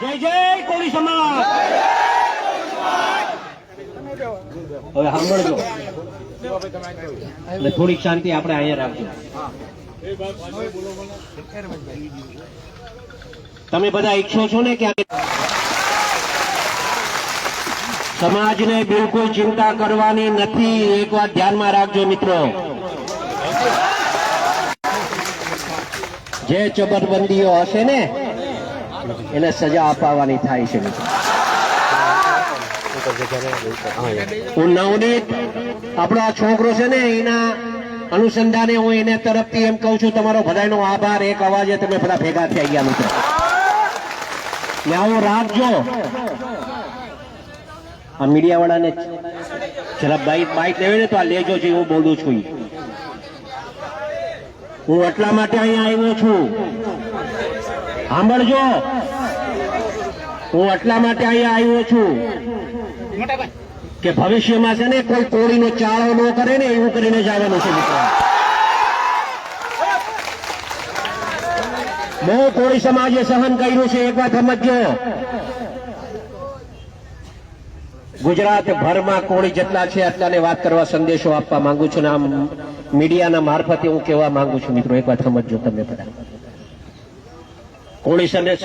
જય જય કોળી સમાજ. હવે સાંભળજો. એટલે થોડીક શાંતિ આપણે અહીંયા રાખજો. તમે બધા ઈચ્છો છો ને કે સમાજને બિલકુલ ચિંતા કરવાની નથી, એક વાત ધ્યાનમાં રાખજો મિત્રો. જે ચબરબંધીઓ હશે ને એને સજા અપાવવાની થાય છે. નવનીત, આપણો આ છોકરો છે ને, એના અનુસંધાને હું એને તરફથી એમ કહું છું, તમારો બધાનો આભાર. એક અવાજે તમે બધા ભેગા થઈ ગયા મિત્રો. ને આવું રાખજો આ મીડિયા વાળાને જરા બાઈક બાઈક લેવી ને તો આ લેજો છે હું બોલું છું હું એટલા માટે અહીંયા આવ્યો છું. સાંભળજો. હું એટલા માટે અહીંયા આવ્યો છું કે ભવિષ્યમાં છે ને કોઈ કોળીનો ચાળો ન કરે ને એવું કરીને જવાનું છે, મિત્રો. બહુ કોળી સમાજે સહન કર્યું છે, એક વાત સમજજો. ગુજરાત ભરમાં કોળી જેટલા છે એટલાને વાત કરવા સંદેશો આપવા માંગુ છું ને આમ મીડિયાના મારફતે હું કહેવા માંગુ છું, મિત્રો. એક વાત સમજજો તમે બધા. કોળી સમાજ